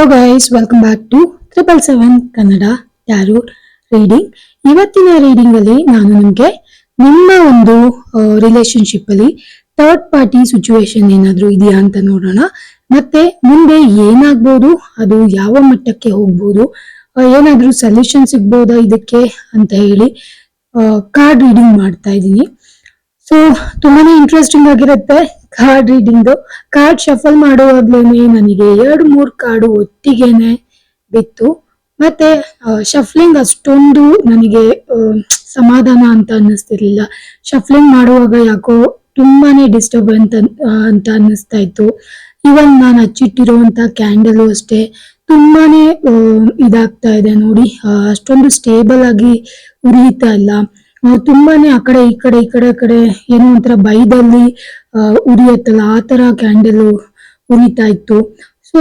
Hello guys welcome back to triple seven Kannada ಯಾರು reading ಇವತ್ತಿನ reading ಅಲ್ಲಿ ನಾನು ನಿಮ್ಗೆ ನಿಮ್ಮ ಒಂದು ರಿಲೇಶನ್ಶಿಪ್ ಅಲ್ಲಿ ಥರ್ಡ್ ಪಾರ್ಟಿ ಸಿಚುವೇಶನ್ ಏನಾದ್ರೂ ಇದೆಯಾ ಅಂತ ನೋಡೋಣ. ಮತ್ತೆ ಮುಂದೆ ಏನಾಗ್ಬೋದು, ಅದು ಯಾವ ಮಟ್ಟಕ್ಕೆ ಹೋಗ್ಬೋದು ಏನಾದ್ರೂ ಸೊಲ್ಯೂಷನ್ ಸಿಗ್ಬೋದಾ ಇದಕ್ಕೆ ಅಂತ ಹೇಳಿ ಕಾರ್ಡ್ ರೀಡಿಂಗ್ ಮಾಡ್ತಾ ಇದ್ದೀನಿ. ಸೊ ತುಂಬಾನೇ ಇಂಟ್ರೆಸ್ಟಿಂಗ್ ಆಗಿರುತ್ತೆ ಕಾರ್ಡ್ ರೀಡಿಂಗ್ ಕಾರ್ಡ್ ಶಫಲ್ ಮಾಡುವಾಗ್ಲೇನೆ ನನಗೆ ಎರಡು, ಮೂರು ಕಾರ್ಡು ಒಟ್ಟಿಗೆನೆ ಬಿತ್ತು. ಮತ್ತೆ ಶಫ್ಲಿಂಗ್ ಅಷ್ಟೊಂದು ನನಗೆ ಸಮಾಧಾನ ಅಂತ ಅನ್ನಿಸ್ತಿರ್ಲಿಲ್ಲ. ಶಫ್ಲಿಂಗ್ ಮಾಡುವಾಗ ಯಾಕೋ ತುಂಬಾನೇ ಡಿಸ್ಟರ್ಬ್ ಅಂತ ಅಂತ ಅನ್ನಿಸ್ತಾ ಇತ್ತು. ಇವನ್ ನಾನು ಹಚ್ಚಿಟ್ಟಿರುವಂತ ಕ್ಯಾಂಡಲ್ ಅಷ್ಟೇ ತುಂಬಾನೇ ಇದಾಗ್ತಾ ಇದೆ ನೋಡಿ. ಅಷ್ಟೊಂದು ಸ್ಟೇಬಲ್ ಆಗಿ ಉರಿಯುತ್ತಾ ಇಲ್ಲ. ತುಂಬಾನೇ ಆ ಕಡೆ, ಈ ಕಡೆ ಈ ಕಡೆ ಕಡೆ ಏನೋ ಒಂಥರ ಬೈದಲ್ಲಿ ಉರಿಯುತ್ತಲ್ಲ, ಆ ತರ ಕ್ಯಾಂಡಲ್ ಉರಿತಾ ಇತ್ತು. ಸೊ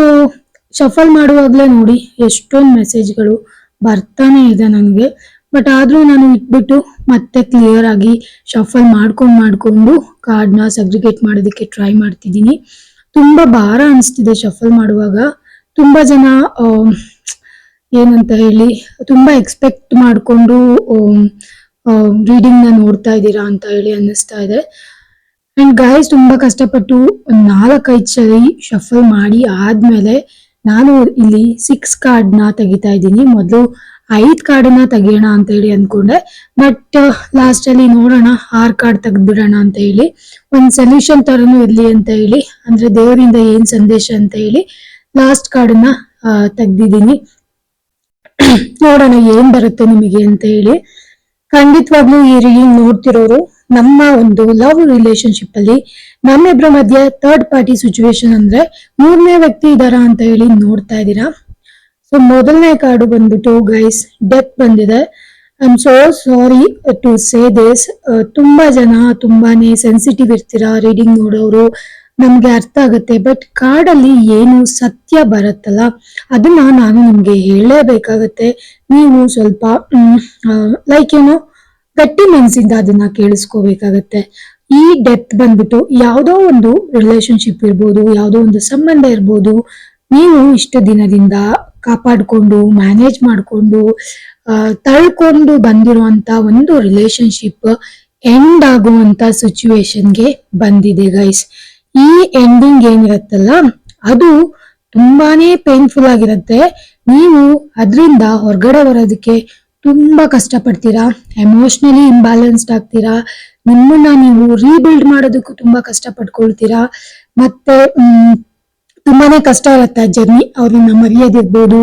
ಶಫಲ್ ಮಾಡುವಾಗ್ಲೇ ನೋಡಿ, ಎಷ್ಟೊಂದು ಮೆಸೇಜ್ಗಳು ಬರ್ತಾನೆ ಇದೆ ನನಗೆ. ಬಟ್ ಆದ್ರೂ ನಾನು ಇಟ್ಬಿಟ್ಟು ಮತ್ತೆ ಕ್ಲಿಯರ್ ಆಗಿ ಶಫಲ್ ಮಾಡ್ಕೊಂಡ್ ಮಾಡ್ಕೊಂಡು ಕಾರ್ಡ್ನ ಸಗ್ರಿಗೇಟ್ ಮಾಡೋದಕ್ಕೆ ಟ್ರೈ ಮಾಡ್ತಿದ್ದೀನಿ. ತುಂಬಾ ಭಾರ ಅನಿಸ್ತಿದೆ ಶಫಲ್ ಮಾಡುವಾಗ. ತುಂಬಾ ಜನ ಏನಂತ ಹೇಳಿ, ತುಂಬಾ ಎಕ್ಸ್ಪೆಕ್ಟ್ ಮಾಡ್ಕೊಂಡು ರೀಡಿಂಗ್ನ ನೋಡ್ತಾ ಇದ್ದೀರಾ ಅಂತ ಹೇಳಿ ಅನ್ನಿಸ್ತಾ ಇದೆ. ಅಂಡ್ ಗಾಯಸ್ ತುಂಬಾ ಕಷ್ಟಪಟ್ಟು ಒಂದ್ ನಾಲ್ಕೈದು ಸರಿ ಶಫಲ್ ಮಾಡಿ ಆದ್ಮೇಲೆ ನಾನು ಇಲ್ಲಿ ಸಿಕ್ಸ್ ಕಾರ್ಡ್ನ ತೆಗಿತಾ ಇದ್ದೀನಿ. ಮೊದಲು ಐದು ಕಾರ್ಡನ್ನ ತೆಗಿಯೋಣ ಅಂತ ಹೇಳಿ ಅನ್ಕೊಂಡೆ. ಬಟ್ ಲಾಸ್ಟಲ್ಲಿ ನೋಡೋಣ, ಆರ್ ಕಾರ್ಡ್ ತೆಗೆದ್ಬಿಡೋಣ ಅಂತ ಹೇಳಿ. ಒಂದ್ ಸೊಲ್ಯೂಷನ್ ತರನು ಇರ್ಲಿ ಅಂತ ಹೇಳಿ, ಅಂದ್ರೆ ದೇವರಿಂದ ಏನ್ ಸಂದೇಶ ಅಂತ ಹೇಳಿ ಲಾಸ್ಟ್ ಕಾರ್ಡನ್ನ ತೆಗ್ದಿದ್ದೀನಿ. ನೋಡೋಣ ಏನ್ ಬರುತ್ತೆ ನಿಮಗೆ ಅಂತ ಹೇಳಿ. ಖಂಡಿತವಾಗ್ಲೂ ಈ ರೀಲ್ ನೋಡ್ತಿರೋರು ನಮ್ಮ ಒಂದು ಲವ್ ರಿಲೇಶನ್ಶಿಪ್ ಅಲ್ಲಿ ನಮ್ಮಿಬ್ರ ಮಧ್ಯೆ ಥರ್ಡ್ ಪಾರ್ಟಿ ಸಿಚುವೇಶನ್ ಅಂದ್ರೆ ಮೂರನೇ ವ್ಯಕ್ತಿ ಇದಾರ ಅಂತ ಹೇಳಿ ನೋಡ್ತಾ ಇದ್ದೀರಾ. ಸೊ ಮೊದಲನೇ ಕಾರ್ಡು ಬಂದ್ಬಿಟ್ಟು ಗೈಸ್ ಡೆತ್ ಬಂದಿದೆ. I am so sorry to say this ತುಂಬಾ ಜನ ತುಂಬಾನೇ ಸೆನ್ಸಿಟಿವ್ ಇರ್ತೀರಾ ರೀಡಿಂಗ್ ನೋಡೋರು. ನಮ್ಗೆ ಅರ್ಥ ಆಗುತ್ತೆ. ಬಟ್ ಕಾಡಲ್ಲಿ ಏನು ಸತ್ಯ ಬರುತ್ತಲ್ಲ, ಅದನ್ನ ನಾನು ನಿಮ್ಗೆ ಹೇಳಲೇಬೇಕಾಗತ್ತೆ ನೀವು ಸ್ವಲ್ಪ ಲೈಕ್ ಏನು ಗಟ್ಟಿ ಮನಸ್ಸಿಂದ ಅದನ್ನ ಕೇಳಿಸ್ಕೋಬೇಕಾಗತ್ತೆ. ಈ ಡೆತ್ ಬಂದ್ಬಿಟ್ಟು ಯಾವುದೋ ಒಂದು ರಿಲೇಶನ್ಶಿಪ್ ಇರ್ಬೋದು, ಯಾವುದೋ ಒಂದು ಸಂಬಂಧ ಇರ್ಬೋದು, ನೀವು ಇಷ್ಟು ದಿನದಿಂದ ಕಾಪಾಡ್ಕೊಂಡು ಮ್ಯಾನೇಜ್ ಮಾಡ್ಕೊಂಡು ತಳ್ಕೊಂಡು ಬಂದಿರುವಂತ ಒಂದು ರಿಲೇಶನ್ಶಿಪ್ ಎಂಡ್ ಆಗುವಂತ ಸಿಚುವೇಶನ್ಗೆ ಬಂದಿದೆ ಗೈಸ್ ಈ ಎಂಡಿಂಗ್ ಏನಿರುತ್ತಲ್ಲ, ಅದು ತುಂಬಾನೇ ಪೇನ್ಫುಲ್ ಆಗಿರುತ್ತೆ. ನೀವು ಅದರಿಂದ ಹೊರಗಡೆ ಬರೋದಕ್ಕೆ ತುಂಬಾ ಕಷ್ಟಪಡ್ತೀರಾ? ಎಮೋಷ್ನಲಿ ಇಂಬ್ಯಾಲೆನ್ಸ್ಡ್ ಆಗ್ತೀರಾ? ನಿಮ್ಮನ್ನ ನೀವು ರೀಬಿಲ್ಡ್ ಮಾಡೋದಕ್ಕೂ ತುಂಬಾ ಕಷ್ಟ ಪಡ್ಕೊಳ್ತೀರಾ ಮತ್ತೆ ತುಂಬಾನೇ ಕಷ್ಟ ಇರುತ್ತೆ ಜರ್ನಿ ಅವ್ರನ್ನ ಮರೆಯೋದಿರ್ಬೋದು,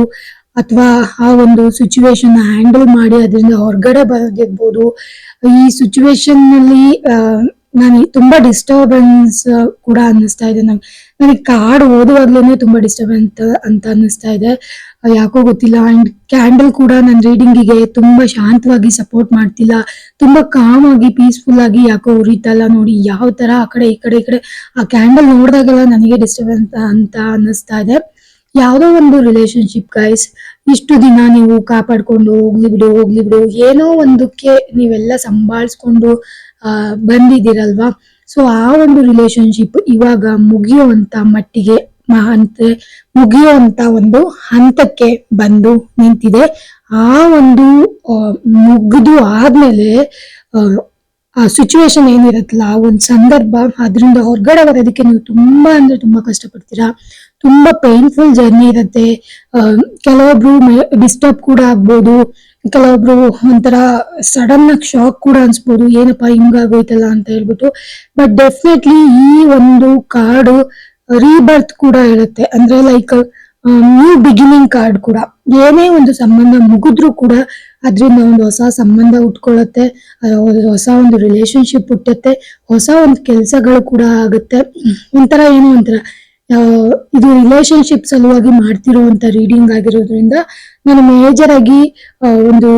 ಅಥವಾ ಆ ಒಂದು ಸಿಚುವೇಶನ್ ಹ್ಯಾಂಡಲ್ ಮಾಡಿ ಅದರಿಂದ ಹೊರಗಡೆ ಬರೋದಿರ್ಬೋದು. ಈ ಸಿಚುವೇಶನ್ನಲ್ಲಿ ನಾನು ತುಂಬಾ ಡಿಸ್ಟರ್ಬೆನ್ಸ್ ಕೂಡ ಅನ್ನಿಸ್ತಾ ಇದೆ. ನಂಗೆ ನನಗೆ ಕಾರ್ಡ್ ಓದುವಾಗ್ಲೇನೆ ತುಂಬಾ ಡಿಸ್ಟರ್ಬೆನ್ಸ್ ಅಂತ ಅನ್ನಿಸ್ತಾ ಇದೆ. ಯಾಕೋ ಗೊತ್ತಿಲ್ಲ. ಅಂಡ್ ಕ್ಯಾಂಡಲ್ ಕೂಡ ನನ್ನ ರೀಡಿಂಗಿಗೆ ತುಂಬಾ ಶಾಂತವಾಗಿ ಸಪೋರ್ಟ್ ಮಾಡ್ತಿಲ್ಲ. ತುಂಬಾ ಕಾಮ್ ಆಗಿ ಪೀಸ್ಫುಲ್ ಆಗಿ ಯಾಕೋ ಉರಿತಲ್ಲ ನೋಡಿ, ಯಾವ ತರ ಆ ಕಡೆ, ಈ ಕಡೆ ಈ ಕಡೆ ಆ ಕ್ಯಾಂಡಲ್ ನೋಡಿದಾಗೆಲ್ಲ ನನಗೆ ಡಿಸ್ಟರ್ಬೆನ್ಸ್ ಅಂತ ಅನ್ನಿಸ್ತಾ ಇದೆ. ಯಾವುದೋ ಒಂದು ರಿಲೇಶನ್ಶಿಪ್ ಗೈಸ್ ಇಷ್ಟು ದಿನ ನೀವು ಕಾಪಾಡ್ಕೊಂಡು ಹೋಗ್ಲಿ ಬಿಡು ಹೋಗ್ಲಿ ಬಿಡು. ಏನೋ ಒಂದಕ್ಕೆ ನೀವೆಲ್ಲ ಸಂಭಾಳಿಸ್ಕೊಂಡು ಬಂದಿದ್ದೀರಲ್ವಾ? ಸೊ ಆ ಒಂದು ರಿಲೇಶನ್ಶಿಪ್ ಇವಾಗ ಮುಗಿಯುವಂತ ಮಟ್ಟಿಗೆ ಅಂದ್ರೆ ಮುಗಿಯುವಂತ ಒಂದು ಹಂತಕ್ಕೆ ಬಂದು ನಿಂತಿದೆ. ಆ ಒಂದು ಮುಗಿದು ಆದ್ಮೇಲೆ, ಆ ಸಿಚುವೇಶನ್ ಏನಿರತ್ತಲ್ಲ, ಆ ಒಂದು ಸಂದರ್ಭ, ಅದರಿಂದ ಹೊರಗಡೆ ಬರೋದಕ್ಕೆ ನೀವು ತುಂಬಾ ಅಂದ್ರೆ ತುಂಬಾ ಕಷ್ಟಪಡ್ತೀರಾ? ತುಂಬಾ ಪೇನ್ಫುಲ್ ಜರ್ನಿ ಇರುತ್ತೆ. ಕೆಲವೊಬ್ರು ಡಿಸ್ಟರ್ಬ್ ಕೂಡ ಆಗ್ಬೋದು. ಕೆಲವೊಬ್ರು ಒಂಥರ ಸಡನ್ ಆಗಿ ಶಾಕ್ ಕೂಡ ಅನ್ಸ್ಬೋದು. ಏನಪ್ಪಾ ಹಿಂಗಾಗೋಯ್ತಲ್ಲ ಅಂತ ಹೇಳ್ಬಿಟ್ಟು. ಬಟ್ ಡೆಫಿನೆಟ್ಲಿ ಈ ಒಂದು ಕಾರ್ಡು ರೀಬರ್ತ್ ಕೂಡ ಇರುತ್ತೆ ಅಂದ್ರೆ ಲೈಕ್ ನ್ಯೂ ಬಿಗಿನಿಂಗ್ ಕಾರ್ಡ್ ಕೂಡ. ಏನೇ ಒಂದು ಸಂಬಂಧ ಮುಗಿದ್ರು ಕೂಡ ಅದರಿಂದ ಒಂದು ಹೊಸ ಸಂಬಂಧ ಉಟ್ಕೊಳ್ಳುತ್ತೆ ಹೊಸ ಒಂದು ರಿಲೇಶನ್ಶಿಪ್ ಹುಟ್ಟುತ್ತೆ ಹೊಸ ಒಂದು ಕೆಲಸಗಳು ಕೂಡ ಆಗುತ್ತೆ. ಒಂಥರ ಏನೋ ಒಂಥರ ಇದು ರಿಲೇಶನ್ಶಿಪ್ ಸಲುವಾಗಿ ಮಾಡ್ತಿರುವಂತ ರೀಡಿಂಗ್ ಆಗಿರೋದ್ರಿಂದ ನಾನು ಮೇಜರ್ ಆಗಿ ಒಂದು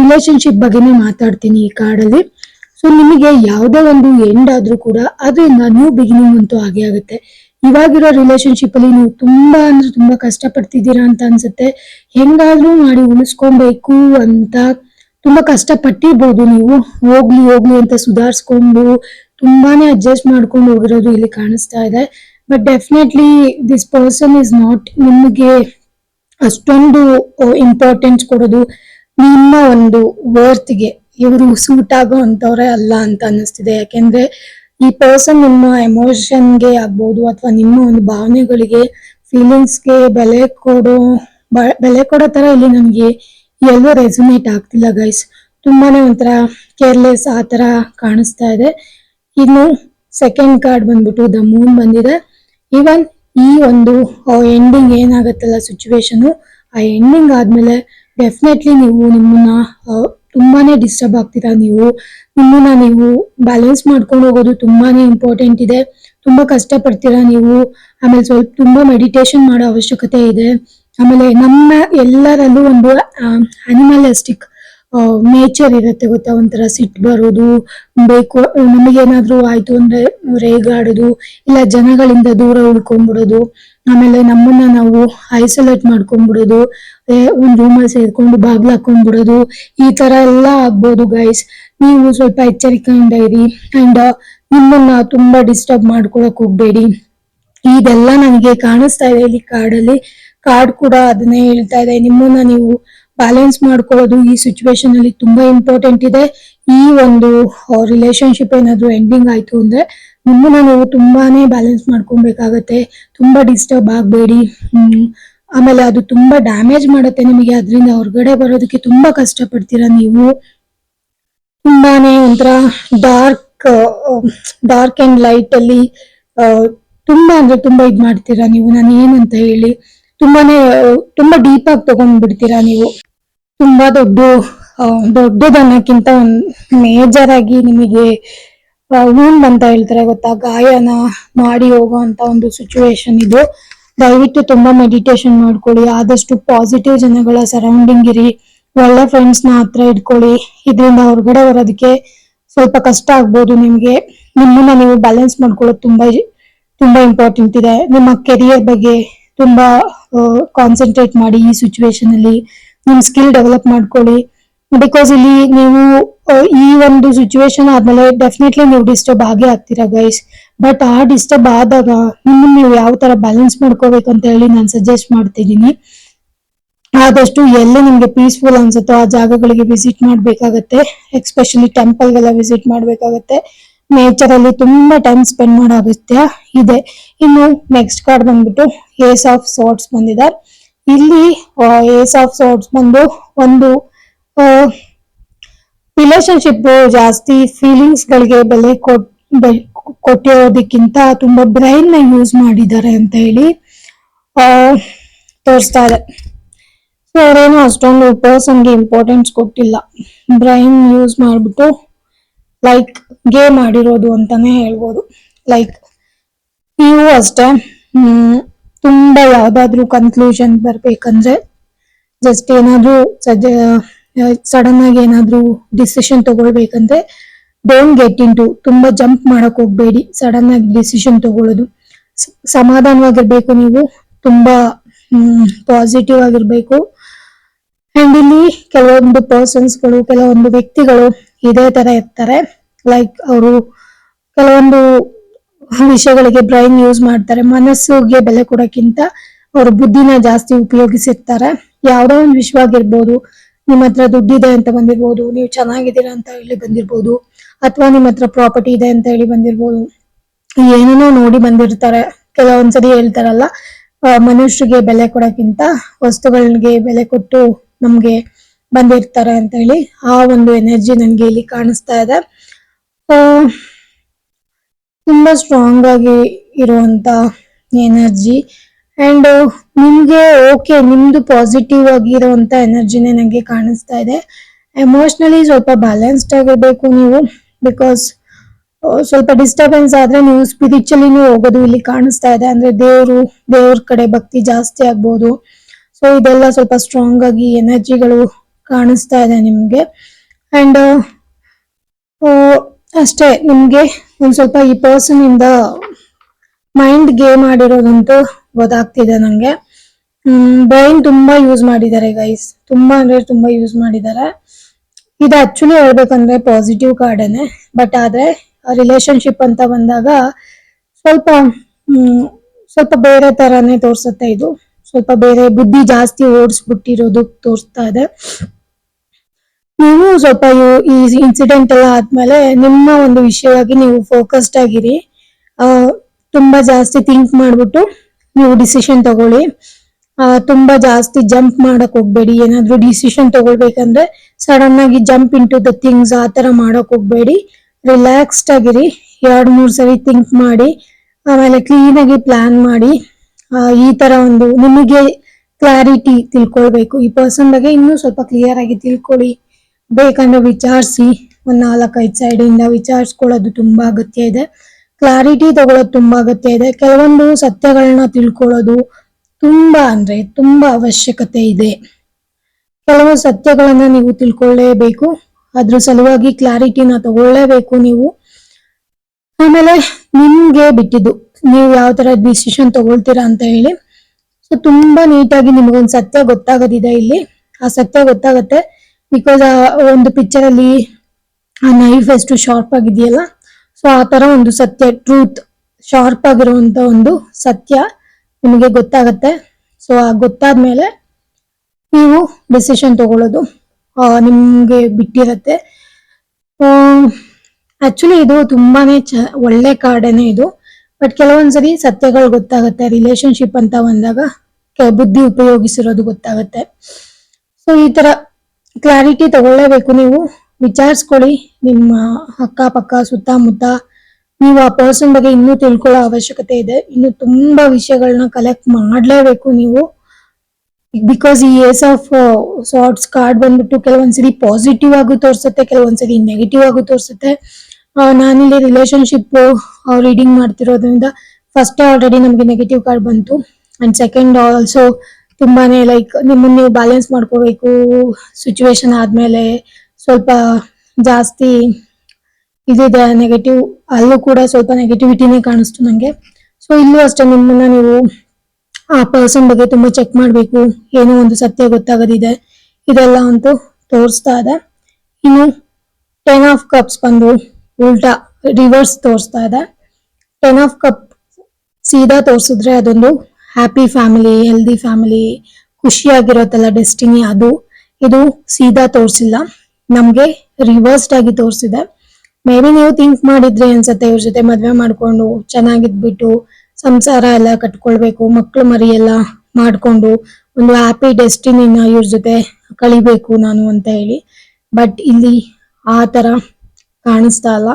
ರಿಲೇಶನ್ಶಿಪ್ ಬಗ್ಗೆನೇ ಮಾತಾಡ್ತೀನಿ ಈ ಕಾರ್ಡಲ್ಲಿ ಸೊ ನಿಮಗೆ ಯಾವುದೇ ಒಂದು ಎಂಡ್ ಆದ್ರೂ ಕೂಡ ಅದರಿಂದ ನ್ಯೂ ಬಿಗಿನಿಂಗ್ ಅಂತೂ ಆಗೇ ಆಗುತ್ತೆ. ಇವಾಗಿರೋ ರಿಲೇಶನ್ಶಿಪ್ ಅಲ್ಲಿ ನೀವು ತುಂಬಾ ಅಂದ್ರೆ ತುಂಬಾ ಕಷ್ಟ ಪಡ್ತಿದ್ದೀರಾ ಅಂತ ಅನ್ಸುತ್ತೆ. ಹೆಂಗಾದ್ರೂ ಮಾಡಿ ಉಳಿಸ್ಕೊಬೇಕು ಅಂತ ತುಂಬಾ ಕಷ್ಟ ಪಟ್ಟಿರ್ಬೋದು ನೀವು. ಹೋಗ್ಲಿ ಹೋಗ್ಲಿ ಅಂತ ಸುಧಾರಿಸ್ಕೊಂಡು ತುಂಬಾನೇ ಅಡ್ಜಸ್ಟ್ ಮಾಡ್ಕೊಂಡು ಹೋಗಿರೋದು ಇಲ್ಲಿ ಕಾಣಿಸ್ತಾ ಇದೆ. But definitely this person is not ನಿಮಗೆ ಅಷ್ಟೊಂದು ಇಂಪಾರ್ಟೆನ್ಸ್ ಕೊಡೋದು, ನಿಮ್ಮ ಒಂದು ವರ್ತ್ಗೆ ಇವರು ಸೂಟ್ ಆಗೋ ಅಂತವ್ರೆ ಅಲ್ಲ ಅಂತ ಅನ್ನಿಸ್ತಿದೆ. ಯಾಕೆಂದ್ರೆ ಈ ಪರ್ಸನ್ ನಿಮ್ಮ ಎಮೋಷನ್ಗೆ ಆಗ್ಬೋದು ಅಥವಾ ನಿಮ್ಮ ಒಂದು ಭಾವನೆಗಳಿಗೆ ಫೀಲಿಂಗ್ಸ್ಗೆ ಬೆಲೆ ಕೊಡೋ ಬೆಲೆ ಕೊಡೋ ತರ ಇಲ್ಲಿ ನನಗೆ ಎಲ್ಲೂ ರೆಸುಮೇಟ್ ಆಗ್ತಿಲ್ಲ ಗೈಸ್ ತುಂಬಾನೇ ಒಂಥರ ಕೇರ್ಲೆಸ್ ಆ ತರ ಕಾಣಿಸ್ತಾ ಇದೆ. ಇನ್ನು ಸೆಕೆಂಡ್ ಕಾರ್ಡ್ ಬಂದ್ಬಿಟ್ಟು ದ ಮೂನ್ ಬಂದಿದೆ. ಈವನ್ ಈ ಒಂದು ಎಂಡಿಂಗ್ ಏನಾಗುತ್ತಲ್ಲ ಸಿಚುವೇಶನು ಆ ಎಂಡಿಂಗ್ ಆದಮೇಲೆ ಡೆಫಿನೆಟ್ಲಿ ನೀವು ನಿಮ್ಮನ್ನ ತುಂಬಾನೇ ಡಿಸ್ಟರ್ಬ್ ಆಗ್ತೀರಾ ನೀವು. ನಿಮ್ಮನ್ನ ನೀವು ಬ್ಯಾಲೆನ್ಸ್ ಮಾಡ್ಕೊಂಡು ಹೋಗೋದು ತುಂಬಾನೇ ಇಂಪಾರ್ಟೆಂಟ್ ಇದೆ. ತುಂಬಾ ಕಷ್ಟ ಪಡ್ತೀರಾ ನೀವು. ಆಮೇಲೆ ಸ್ವಲ್ಪ ತುಂಬಾ ಮೆಡಿಟೇಷನ್ ಮಾಡೋ ಅವಶ್ಯಕತೆ ಇದೆ. ಆಮೇಲೆ ನಮ್ಮ ಎಲ್ಲರಲ್ಲೂ ಒಂದು ಅನಿಮಲಿಸ್ಟಿಕ್ ನೇಚರ್ ಇರುತ್ತೆ ಗೊತ್ತಾ? ಒಂಥರ ಸಿಟ್ಟು ಬರೋದು, ಬೇಕು, ನಮಗೇನಾದ್ರೂ ಆಯ್ತು ಅಂದ್ರೆ ರೇಗಾಡೋದು, ಇಲ್ಲ ಜನಗಳಿಂದ ದೂರ ಉಳ್ಕೊಂಡ್ಬಿಡೋದು, ಆಮೇಲೆ ನಮ್ಮನ್ನ ನಾವು ಐಸೋಲೇಟ್ ಮಾಡ್ಕೊಂಡ್ಬಿಡೋದು ಒಂದು ರೂಮಲ್ಲಿ ಸೇರ್ಕೊಂಡು ಬಾಗ್ಲು ಹಾಕೊಂಡ್ಬಿಡೋದು, ಈ ತರ ಎಲ್ಲ ಆಗ್ಬೋದು ಗೈಸ್ ನೀವು ಸ್ವಲ್ಪ ಎಚ್ಚರಿಕೆಯಿಂದ ಇರಿ ಅಂಡ್ ನಿಮ್ಮನ್ನ ತುಂಬಾ ಡಿಸ್ಟರ್ಬ್ ಮಾಡ್ಕೊಳಕ್ ಹೋಗ್ಬೇಡಿ. ಇದೆಲ್ಲ ನನಗೆ ಕಾಣಿಸ್ತಾ ಇದೆ ಇಲ್ಲಿ ಕಾರ್ಡಲ್ಲಿ ಕಾರ್ಡ್ ಕೂಡ ಅದನ್ನೇ ಹೇಳ್ತಾ ಇದೆ. ನಿಮ್ಮನ್ನ ನೀವು ಬ್ಯಾಲೆನ್ಸ್ ಮಾಡ್ಕೊಳ್ಳೋದು ಈ ಸಿಚುವೇಶನ್ ಅಲ್ಲಿ ತುಂಬಾ ಇಂಪಾರ್ಟೆಂಟ್ ಇದೆ. ಈ ಒಂದು ರಿಲೇಶನ್ಶಿಪ್ ಏನಾದ್ರು ಎಂಡಿಂಗ್ ಆಯ್ತು ಅಂದ್ರೆ ನಿಮ್ಮನ್ನ ನೀವು ತುಂಬಾನೇ ಬ್ಯಾಲೆನ್ಸ್ ಮಾಡ್ಕೊಬೇಕಾಗತ್ತೆ ತುಂಬಾ ಡಿಸ್ಟರ್ಬ್ ಆಗಬೇಡಿ. ಆಮೇಲೆ ಅದು ತುಂಬಾ ಡ್ಯಾಮೇಜ್ ಮಾಡುತ್ತೆ ನಿಮಗೆ. ಅದರಿಂದ ಹೊರಗಡೆ ಬರೋದಕ್ಕೆ ತುಂಬಾ ಕಷ್ಟ ಪಡ್ತೀರಾ ನೀವು? ತುಂಬಾನೇ ಒಂಥರ ಡಾರ್ಕ್ ಡಾರ್ಕ್ ಅಂಡ್ ಲೈಟ್ ಅಲ್ಲಿ ತುಂಬಾ ಅಂದ್ರೆ ತುಂಬಾ ಇದ್ ಮಾಡ್ತೀರಾ ನೀವು? ನಾನು ಏನಂತ ಹೇಳಿ. ತುಂಬಾನೇ, ತುಂಬಾ ಡೀಪ್ ಆಗಿ ತಗೊಂಡ್ಬಿಡ್ತೀರಾ ನೀವು? ತುಂಬಾ ದೊಡ್ಡ ದೊಡ್ಡದನ್ನಕ್ಕಿಂತ ಮೇಜರ್ ಆಗಿ ನಿಮಗೆ ವೂಂಡ್ ಅಂತ ಹೇಳ್ತಾರೆ ಗೊತ್ತಾ? ಗಾಯನ ಮಾಡಿ ಹೋಗೋ ಅಂತ ಒಂದು ಸಿಚುವೇಶನ್ ಇದು. ದಯವಿಟ್ಟು ತುಂಬಾ ಮೆಡಿಟೇಷನ್ ಮಾಡ್ಕೊಳ್ಳಿ. ಆದಷ್ಟು ಪಾಸಿಟಿವ್ ಜನಗಳ ಸರೌಂಡಿಂಗ್ ಇರಿ. ಒಳ್ಳೆ ಫ್ರೆಂಡ್ಸ್ನ ಹತ್ರ ಇಟ್ಕೊಳ್ಳಿ. ಇದರಿಂದ ಹೊರಗಡೆ ಬರೋದಕ್ಕೆ ಸ್ವಲ್ಪ ಕಷ್ಟ ಆಗ್ಬೋದು ನಿಮ್ಗೆ. ನಿಮ್ಮನ್ನ ನೀವು ಬ್ಯಾಲೆನ್ಸ್ ಮಾಡ್ಕೊಳ್ಳೋದು ತುಂಬಾ ತುಂಬಾ ಇಂಪಾರ್ಟೆಂಟ್ ಇದೆ. ನಿಮ್ಮ ಕೆರಿಯರ್ ಬಗ್ಗೆ ತುಂಬಾ ಕಾನ್ಸಂಟ್ರೇಟ್ ಮಾಡಿ ಈ ಸಿಚುವೇಶನ್ ಅಲ್ಲಿ ನಿಮ್ ಸ್ಕಿಲ್ ಡೆವಲಪ್ ಮಾಡ್ಕೊಳ್ಳಿ. ಬಿಕಾಸ್ ಇಲ್ಲಿ ನೀವು ಈ ಒಂದು ಸಿಚುವೇಶನ್ ಆದ್ಮೇಲೆ ಡೆಫಿನೆಟ್ಲಿ ನೀವು ಡಿಸ್ಟರ್ಬ್ ಆಗೇ ಆಗ್ತೀರಾ ಗೈಸ್ ಬಟ್ ಆ ಡಿಸ್ಟರ್ಬ್ ಆದಾಗ ನಿಮ್ಮನ್ನ ನೀವು ಯಾವ ತರ ಬ್ಯಾಲೆನ್ಸ್ ಮಾಡ್ಕೋಬೇಕು ಅಂತ ಹೇಳಿ ನಾನು ಸಜೆಸ್ಟ್ ಮಾಡ್ತಿದ್ದೀನಿ. ಆದಷ್ಟು ಎಲ್ಲಿ ನಿಮ್ಗೆ ಪೀಸ್ಫುಲ್ ಅನ್ಸುತ್ತೋ ಆ ಜಾಗಗಳಿಗೆ ವಿಸಿಟ್ ಮಾಡ್ಬೇಕಾಗತ್ತೆ. ಎಕ್ಸ್ಪೆಷಲಿ ಟೆಂಪಲ್ಗೆಲ್ಲ ವಿಸಿಟ್ ಮಾಡ್ಬೇಕಾಗತ್ತೆ. ನೇಚರ್ ಅಲ್ಲಿ ತುಂಬಾ ಟೈಮ್ ಸ್ಪೆಂಡ್ ಮಾಡೋ ಅಗತ್ಯ ಇದೆ. ಇನ್ನು ನೆಕ್ಸ್ಟ್ ಕಾರ್ಡ್ ಬಂದ್ಬಿಟ್ಟು ಏಸ್ ಆಫ್ ಸೋರ್ಟ್ಸ್ ಬಂದಿದೆ. ಇಲ್ಲಿ ಏಸ್ ಆಫ್ ಸೋರ್ಟ್ಸ್ ಬಂದು ಒಂದು ರಿಲೇಶನ್ಶಿಪ್ ಜಾಸ್ತಿ ಫೀಲಿಂಗ್ಸ್ ಗಳಿಗೆ ಬೆಲೆ ಕೊಟ್ ಕೊಟ್ಟಿರೋದಕ್ಕಿಂತ ತುಂಬಾ ಬ್ರೈನ್ನ ಯೂಸ್ ಮಾಡಿದ್ದಾರೆ ಅಂತ ಹೇಳಿ ತೋರಿಸ್ತಾ ಇದೆ. ಸೊ ಅವರೇನು ಅಷ್ಟೊಂದು ಪರ್ಸನ್ಗೆ ಇಂಪಾರ್ಟೆನ್ಸ್ ಕೊಟ್ಟಿಲ್ಲ. ಬ್ರೈನ್ ಯೂಸ್ ಮಾಡ್ಬಿಟ್ಟು ಲೈಕ್ ಗೇಮ್ ಆಡಿರೋದು ಅಂತಾನೆ ಹೇಳ್ಬೋದು. ಲೈಕ್ ನೀವು ಅಷ್ಟೇ ತುಂಬಾ ಯಾವ್ದಾದ್ರು ಕನ್ಕ್ಲೂಷನ್ ಬರ್ಬೇಕಂದ್ರೆ ಜಸ್ಟ್ ಏನಾದ್ರು ಸಡನ್ ಆಗಿ ಏನಾದ್ರೂ ಡಿಸಿಷನ್ ತಗೊಳ್ಬೇಕಂದ್ರೆ ಡೋಂಟ್ ಗೆಟ್ ಇನ್ ಟು ತುಂಬಾ ಜಂಪ್ ಮಾಡಕ್ ಹೋಗ್ಬೇಡಿ. ಸಡನ್ ಆಗಿ ಡಿಸಿಷನ್ ತಗೊಳ್ಳೋದು. ಸಮಾಧಾನವಾಗಿರ್ಬೇಕು ನೀವು, ತುಂಬಾ ಪಾಸಿಟಿವ್ ಆಗಿರ್ಬೇಕು. ಅಂಡ್ ಇಲ್ಲಿ ಕೆಲವೊಂದು ಪರ್ಸನ್ಸ್ಗಳು, ಕೆಲವೊಂದು ವ್ಯಕ್ತಿಗಳು ಇದೇ ತರ ಇರ್ತಾರೆ. ಲೈಕ್ ಅವರು ಕೆಲವೊಂದು ವಿಷಯಗಳಿಗೆ ಬ್ರೈನ್ ಯೂಸ್ ಮಾಡ್ತಾರೆ. ಮನಸ್ಸಿಗೆ ಬೆಲೆ ಕೊಡೋಕ್ಕಿಂತ ಅವರು ಬುದ್ಧಿನ ಜಾಸ್ತಿ ಉಪಯೋಗಿಸಿರ್ತಾರೆ. ಯಾವ್ದೋ ಒಂದು ವಿಷಯವಾಗಿರ್ಬೋದು ನಿಮ್ಮ ಹತ್ರ ದುಡ್ಡಿದೆ ಅಂತ ಬಂದಿರ್ಬೋದು, ನೀವು ಚೆನ್ನಾಗಿದ್ದೀರಾ ಅಂತ ಹೇಳಿ ಬಂದಿರ್ಬೋದು, ಅಥವಾ ನಿಮ್ಮ ಹತ್ರ ಪ್ರಾಪರ್ಟಿ ಇದೆ ಅಂತ ಹೇಳಿ ಬಂದಿರ್ಬೋದು, ಏನೇನೋ ನೋಡಿ ಬಂದಿರ್ತಾರೆ. ಕೆಲವೊಂದ್ಸರಿ ಹೇಳ್ತಾರಲ್ಲ ಮನುಷ್ಯರಿಗೆ ಬೆಲೆ ಕೊಡೋಕ್ಕಿಂತ ವಸ್ತುಗಳಿಗೆ ಬೆಲೆ ಕೊಟ್ಟು ನಮ್ಗೆ ಬಂದಿರ್ತಾರೆ ಅಂತ ಹೇಳಿ ಆ ಒಂದು ಎನರ್ಜಿ ನನ್ಗೆ ಇಲ್ಲಿ ಕಾಣಿಸ್ತಾ ಇದೆ. ತುಂಬಾ ಸ್ಟ್ರಾಂಗ್ ಆಗಿ ಇರುವಂತ ಎನರ್ಜಿ. ಅಂಡ್ ನಿಮ್ಗೆ ಓಕೆ ನಿಮ್ದು ಪಾಸಿಟಿವ್ ಆಗಿರುವಂತ ಎನರ್ಜಿನೇ ನನಗೆ ಕಾಣಿಸ್ತಾ ಇದೆ. ಎಮೋಷನಲಿ ಸ್ವಲ್ಪ ಬ್ಯಾಲೆನ್ಸ್ಡ್ ಆಗಿರ್ಬೇಕು ನೀವು ಬಿಕಾಸ್ ಸ್ವಲ್ಪ ಡಿಸ್ಟರ್ಬೆನ್ಸ್ ಆದ್ರೆ ನೀವು ಸ್ಪಿರಿಚುಲಿನೂ ಹೋಗೋದು ಇಲ್ಲಿ ಕಾಣಿಸ್ತಾ ಇದೆ. ಅಂದ್ರೆ ದೇವರು, ದೇವ್ರ ಕಡೆ ಭಕ್ತಿ ಜಾಸ್ತಿ ಆಗ್ಬೋದು. ಸೊ ಇದೆಲ್ಲ ಸ್ವಲ್ಪ ಸ್ಟ್ರಾಂಗ್ ಆಗಿ ಎನರ್ಜಿಗಳು ಕಾಣಿಸ್ತಾ ಇದೆ ನಿಮ್ಗೆ. ಅಂಡ್ ಅಷ್ಟೇ ನಿಮ್ಗೆ ಒಂದ್ ಸ್ವಲ್ಪ ಈ ಪರ್ಸನ್ ಇಂದ ಮೈಂಡ್ ಗೇಮ್ ಆಡಿರೋದಂತೂ ಗೊತ್ತಾಗ್ತಿದೆ ನಂಗೆ. ಬ್ರೈನ್ ತುಂಬಾ ಯೂಸ್ ಮಾಡಿದ್ದಾರೆ ಗೈಸ್ ತುಂಬಾ ಅಂದ್ರೆ ತುಂಬಾ ಯೂಸ್ ಮಾಡಿದ್ದಾರೆ. ಇದು ಆಕ್ಚುಲಿ ಹೇಳ್ಬೇಕಂದ್ರೆ ಪಾಸಿಟಿವ್ ಕಾರ್ಡೇನೆ ಬಟ್ ಆದ್ರೆ ರಿಲೇಶನ್ಶಿಪ್ ಅಂತ ಬಂದಾಗ ಸ್ವಲ್ಪ ಹ್ಮ್, ಸ್ವಲ್ಪ ಬೇರೆ ತರಾನೇ ತೋರ್ಸುತ್ತೆ ಇದು. ಸ್ವಲ್ಪ ಬೇರೆ ಬುದ್ಧಿ ಜಾಸ್ತಿ ಓಡಿಸ್ಬಿಟ್ಟಿರೋದು ತೋರಿಸ್ತಾ ಇದೆ. ನೀವು ಸ್ವಲ್ಪ ಈ ಇನ್ಸಿಡೆಂಟ್ ಎಲ್ಲ ಆದ್ಮೇಲೆ ನಿಮ್ಮ ಒಂದು ವಿಷಯವಾಗಿ ನೀವು ಫೋಕಸ್ಡ್ ಆಗಿರಿ. ಆ, ತುಂಬಾ ಜಾಸ್ತಿ ಥಿಂಕ್ ಮಾಡ್ಬಿಟ್ಟು ನೀವು ಡಿಸಿಷನ್ ತಗೊಳ್ಳಿ. ತುಂಬಾ ಜಾಸ್ತಿ ಜಂಪ್ ಮಾಡಕ್ ಹೋಗ್ಬೇಡಿ. ಏನಾದ್ರೂ ಡಿಸಿಷನ್ ತಗೊಳ್ಬೇಕಂದ್ರೆ ಸಡನ್ ಆಗಿ ಜಂಪ್ ಇಂಟು ದ ಥಿಂಗ್ಸ್ ಆ ತರ ಮಾಡಕ್ ಹೋಗ್ಬೇಡಿ. ರಿಲ್ಯಾಕ್ಸ್ಡ್ ಆಗಿರಿ. ಎರಡ್ ಮೂರ್ ಸರಿ ಥಿಂಕ್ ಮಾಡಿ. ಆಮೇಲೆ ಕ್ಲೀನ್ ಆಗಿ ಪ್ಲಾನ್ ಮಾಡಿ. ಈ ತರ ಒಂದು ನಿಮಗೆ ಕ್ಲಾರಿಟಿ ತಿಳ್ಕೊಳ್ಬೇಕು. ಈ ಪರ್ಸನ್ ಬಗ್ಗೆ ಇನ್ನೂ ಸ್ವಲ್ಪ ಕ್ಲಿಯರ್ ಆಗಿ ತಿಳ್ಕೊಳ್ಳಿ. ಬೇಕಂದ್ರೆ ವಿಚಾರಿಸಿ. ಒಂದ್ ನಾಲ್ಕೈದು ಸೈಡ್ ಇಂದ ವಿಚಾರಿಸ್ಕೊಳ್ಳೋದು ತುಂಬಾ ಅಗತ್ಯ ಇದೆ. ಕ್ಲಾರಿಟಿ ತಗೊಳ್ಳೋದು ತುಂಬಾ ಅಗತ್ಯ ಇದೆ. ಕೆಲವೊಂದು ಸತ್ಯಗಳನ್ನ ತಿಳ್ಕೊಳ್ಳೋದು ತುಂಬಾ ಅಂದ್ರೆ ತುಂಬಾ ಅವಶ್ಯಕತೆ ಇದೆ. ಕೆಲವು ಸತ್ಯಗಳನ್ನ ನೀವು ತಿಳ್ಕೊಳ್ಳೇಬೇಕು. ಅದ್ರ ಸಲುವಾಗಿ ಕ್ಲಾರಿಟಿನ ತಗೊಳ್ಳೇಬೇಕು ನೀವು. ಆಮೇಲೆ ನಿಮ್ಗೆ ಬಿಟ್ಟಿದ್ದು. ನೀವು ಯಾವ ತರ ಡಿಸಿಷನ್ ತಗೊಳ್ತೀರಾ ಅಂತ ಹೇಳಿ. ಸೊ ತುಂಬಾ ನೀಟಾಗಿ ನಿಮಗೊಂದು ಸತ್ಯ ಗೊತ್ತಾಗೋದಿದೆ ಇಲ್ಲಿ. ಆ ಸತ್ಯ ಗೊತ್ತಾಗತ್ತೆ. ಬಿಕಾಸ್ ಆ ಒಂದು ಪಿಕ್ಚರ್ ಅಲ್ಲಿ ಆ ನೈಫ್ ಎಷ್ಟು ಶಾರ್ಪ್ ಆಗಿದೆಯಲ್ಲ ಸೊ ಆ ತರ ಒಂದು ಸತ್ಯ ಟ್ರೂತ್ ಶಾರ್ಪ್ ಆಗಿರುವಂತ ಒಂದು ಸತ್ಯ ನಿಮಗೆ ಗೊತ್ತಾಗತ್ತೆ. ಸೊ ಆ ಗೊತ್ತಾದ್ಮೇಲೆ ನೀವು ಡಿಸಿಷನ್ ತಗೊಳ್ಳೋದು. ನಿಮ್ಗೆ ಬಿಟ್ಟಿರತ್ತೆ. ಆಕ್ಚುಲಿ ಇದು ತುಂಬಾನೇ ಚ ಒಳ್ಳೆ ಕಾರ್ಡೇನೆ ಇದು. ಬಟ್ ಕೆಲವೊಂದ್ಸರಿ ಸತ್ಯಗಳು ಗೊತ್ತಾಗುತ್ತೆ ರಿಲೇಶನ್ಶಿಪ್ ಅಂತ ಬಂದಾಗ ಬುದ್ಧಿ ಉಪಯೋಗಿಸಿರೋದು ಗೊತ್ತಾಗುತ್ತೆ. ಸೊ ಈ ತರ ಕ್ಲಾರಿಟಿ ತಗೊಳ್ಳೇಬೇಕು ನೀವು. ವಿಚಾರಿಸ್ಕೊಳ್ಳಿ. ನಿಮ್ಮ ಅಕ್ಕಪಕ್ಕ, ಸುತ್ತಮುತ್ತ ನೀವು ಆ ಪರ್ಸನ್ ಬಗ್ಗೆ ಇನ್ನೂ ತಿಳ್ಕೊಳ್ಳೋ ಅವಶ್ಯಕತೆ ಇದೆ. ಇನ್ನು ತುಂಬಾ ವಿಷಯಗಳನ್ನ ಕಲೆಕ್ಟ್ ಮಾಡ್ಲೇಬೇಕು ನೀವು. ಬಿಕಾಸ್ ಈ ಏಸ್ ಆಫ್ ಸಾರ್ಟ್ಸ್ ಕಾರ್ಡ್ ಬಂದ್ಬಿಟ್ಟು ಕೆಲವೊಂದ್ಸರಿ ಪಾಸಿಟಿವ್ ಆಗು ತೋರ್ಸುತ್ತೆ, ಕೆಲವೊಂದ್ಸರಿ ನೆಗೆಟಿವ್ ಆಗೂ ತೋರ್ಸುತ್ತೆ. ನಾನಿಲ್ಲಿ ರಿಲೇಶನ್ಶಿಪ್ ರೀಡಿಂಗ್ ಮಾಡ್ತಿರೋದ್ರಿಂದ ಫಸ್ಟ್ ಆಲ್ರೆಡಿ ನಮಗೆ ನೆಗೆಟಿವ್ ಕಾರ್ಡ್ ಬಂತು. ಅಂಡ್ ಸೆಕೆಂಡ್ ಆಲ್ಸೋ ತುಂಬಾನೇ ಲೈಕ್ ನಿಮ್ಮನ್ನು ನೀವು ಬ್ಯಾಲೆನ್ಸ್ ಮಾಡ್ಕೋಬೇಕು ಸಿಚುವೇಶನ್ ಆದ್ಮೇಲೆ ಸ್ವಲ್ಪ ಜಾಸ್ತಿ ಇದಿದೆ ನೆಗೆಟಿವ್ ಅಲ್ಲೂ ಕೂಡ ಸ್ವಲ್ಪ ನೆಗೆಟಿವಿಟಿನೇ ಕಾಣಿಸ್ತು ನಂಗೆ. ಸೊ ಇಲ್ಲೂ ಅಷ್ಟೇ ನಿಮ್ಮನ್ನ ನೀವು ಆ ಪರ್ಸನ್ ಬಗ್ಗೆ ತುಂಬಾ ಚೆಕ್ ಮಾಡಬೇಕು, ಏನೋ ಒಂದು ಸತ್ಯ ಗೊತ್ತಾಗೋದಿದೆ, ಇದೆಲ್ಲ ಅಂತೂ ತೋರಿಸ್ತಾ ಇದೆ. ಇನ್ನು ಟೆನ್ ಆಫ್ ಕಪ್ಸ್ ಬಂದು ಉಲ್ಟಾ ರಿವರ್ಸ್ ತೋರಿಸ್ತಾ ಇದೆ. ಟೆನ್ ಆಫ್ ಕಪ್ ಸೀದಾ ತೋರಿಸಿದ್ರೆ ಅದೊಂದು ಹ್ಯಾಪಿ ಫ್ಯಾಮಿಲಿ ಹೆಲ್ದಿ ಫ್ಯಾಮಿಲಿ ಖುಷಿಯಾಗಿರತ್ತಲ್ಲ ಡೆಸ್ಟಿನಿ ಅದು. ಇದು ಸೀದಾ ತೋರಿಸಿಲ್ಲ. ನಮಗೆ ರಿವರ್ಸ್ಡ್ ಆಗಿ ತೋರಿಸಿದೆ. ಮೇ ಬಿ ನೀವು ಥಿಂಕ್ ಮಾಡಿದ್ರೆ ಅನ್ಸತ್ತೆ ಇವ್ರ ಜೊತೆ ಮದುವೆ ಮಾಡ್ಕೊಂಡು, ಚೆನ್ನಾಗಿದ್ಬಿಟ್ಟು ಸಂಸಾರ ಎಲ್ಲ ಕಟ್ಕೊಳ್ಬೇಕು ಮಕ್ಕಳು ಮರಿ ಎಲ್ಲ ಮಾಡ್ಕೊಂಡು ಒಂದು ಹ್ಯಾಪಿ ಡೆಸ್ಟಿನಿನ ಇವ್ರ ಜೊತೆ ಕಳಿಬೇಕು ನಾನು ಅಂತ ಹೇಳಿ. ಬಟ್ ಇಲ್ಲಿ ಆ ತರ ಕಾಣಿಸ್ತಾ ಇಲ್ಲ.